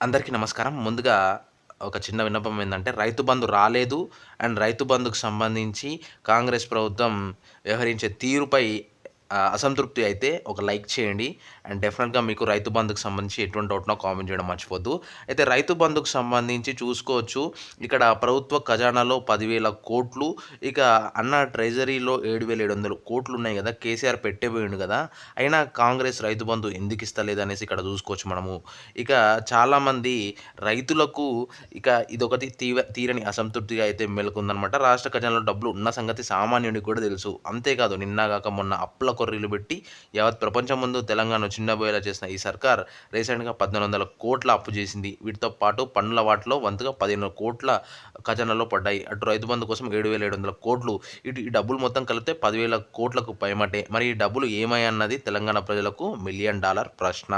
అందరికీ నమస్కారం. ముందుగా ఒక చిన్న విన్నపం ఏంటంటే రైతు బంధు రాలేదు. అండ్ రైతు బంధుకు సంబంధించి కాంగ్రెస్ ప్రభుత్వం వ్యవహరించే తీరుపై అసంతృప్తి అయితే ఒక లైక్ చేయండి. అండ్ డెఫినెట్గా మీకు రైతు బంధుకు సంబంధించి ఎటువంటి డౌట్నో కామెంట్ చేయడం మర్చిపోద్దు. అయితే రైతు బంధుకు సంబంధించి చూసుకోవచ్చు. ఇక్కడ ప్రభుత్వ ఖజానాలో పదివేల కోట్లు ఇక అన్న ట్రెజరీలో ఏడు వేల ఏడు వందల కోట్లు ఉన్నాయి కదా కేసీఆర్ పెట్టేపోయిండు కదా అయినా కాంగ్రెస్ రైతు బంధు ఎందుకు ఇస్తలేదు అనేసి ఇక్కడ చూసుకోవచ్చు మనము. ఇక చాలామంది రైతులకు ఇక ఇదొకటి తీవ తీరని అసంతృప్తిగా అయితే మెలుకుందనమాట రాష్ట్ర ఖజానాలో డబ్బులు ఉన్న సంగతి సామాన్యుడికి కూడా తెలుసు. అంతేకాదు నిన్నగాక మొన్న అప్పుల కొర్రీలు పెట్టి యావత్ ప్రపంచం ముందు తెలంగాణ చిన్నబోయేలా చేసిన ఈ సర్కార్ రీసెంట్గా పద్దెనిమిది వందల కోట్ల అప్పు చేసింది. వీటితో పాటు పన్నుల వాటిలో వంతుగా పదిహేను కోట్ల ఖజానాలో పడ్డాయి. అటు రైతు బంధు కోసం ఏడు వేల ఏడు వందల కోట్లు ఇటు ఈ డబ్బులు మొత్తం కలిపితే పదివేల కోట్లకు పైమటే. మరి ఈ డబ్బులు ఏమయ్యన్నది తెలంగాణ ప్రజలకు మిలియన్ డాలర్ ప్రశ్న.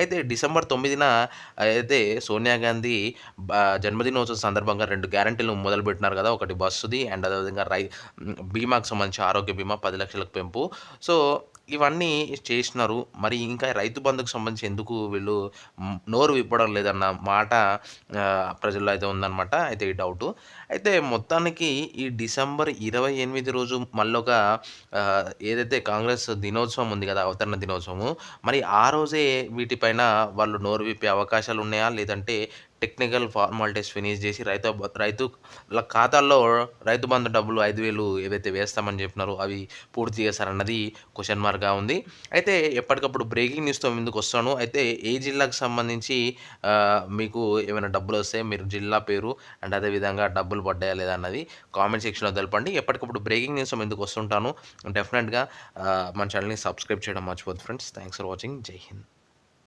అయితే డిసెంబర్ తొమ్మిదిన అయితే సోనియా గాంధీ జన్మదినోత్సవం సందర్భంగా రెండు గ్యారంటీలు మొదలుపెట్టినారు కదా ఒకటి బస్సుది అండ్ అదేవిధంగా రై బీమాకు సంబంధించి ఆరోగ్య బీమా పది లక్షలకు పెంపు. సో సో ఇవన్నీ చేసినారు. మరి ఇంకా రైతు బంధుకు సంబంధించి ఎందుకు వీళ్ళు నోరు విప్పడం లేదన్న మాట ప్రజల్లో అయితే ఉందన్నమాట. అయితే ఈ డౌట్. అయితే మొత్తానికి ఈ డిసెంబర్ ఇరవై ఎనిమిది రోజు మళ్ళొక ఒక ఏదైతే కాంగ్రెస్ దినోత్సవం ఉంది కదా అవతరణ దినోత్సవం మరి ఆ రోజే వీటిపైన వాళ్ళు నోరు విప్పే అవకాశాలు ఉన్నాయా? లేదంటే టెక్నికల్ ఫార్మాలిటీస్ ఫినిష్ చేసి రైతు రైతుల ఖాతాల్లో రైతు బంధు డబ్బులు ఐదు వేలు ఏదైతే వేస్తామని చెప్పినారో అవి పూర్తి చేశారన్నది క్వశ్చన్ మార్క్గా ఉంది. అయితే ఎప్పటికప్పుడు బ్రేకింగ్ న్యూస్తో ముందుకు వస్తాను. అయితే ఏ జిల్లాకు సంబంధించి మీకు ఏమైనా డబ్బులు వస్తే మీరు జిల్లా పేరు అండ్ అదేవిధంగా డబ్బులు పడ్డాయా లేదా అన్నది కామెంట్ సెక్షన్లో తెలపండి. ఎప్పటికప్పుడు బ్రేకింగ్ న్యూస్ ముందుకు వస్తుంటాను. డెఫినెట్గా మన ఛానల్ని సబ్స్క్రైబ్ చేయడం మర్చిపోద్దు ఫ్రెండ్స్ థ్యాంక్స్ ఫర్ వాచింగ్ జై హింద్